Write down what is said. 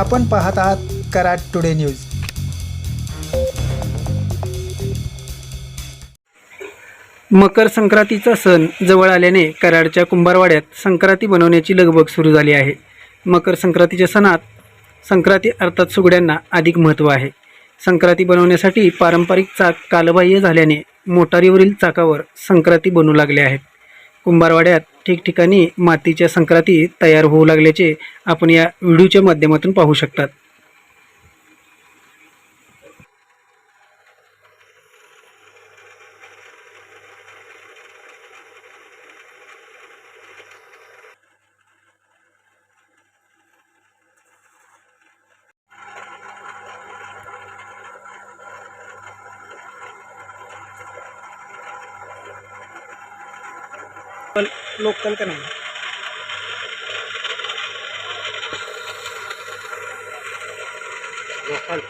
आपण पाहत आहात कराड टुडे न्यूज. मकर संक्रांतीचा सण जवळ आल्याने कराडच्या कुंभारवाड्यात संक्रांती बनवण्याची लगबग सुरू झाली आहे. मकर संक्रांतीच्या सणात संक्रांती अर्थात सुगड्यांना अधिक महत्त्व आहे. संक्रांती बनवण्यासाठी पारंपरिक चाक कालबाह्य झाल्याने मोटारीवरील चाकावर संक्रांती बनू लागल्या आहेत. कुंभारवाड्यात ठिकठिकाणी मातीच्या संक्रांती तयार होऊ लागल्याचे आपण या व्हिडिओच्या माध्यमातून पाहू शकतात. पण लोकल का नाही? लोकल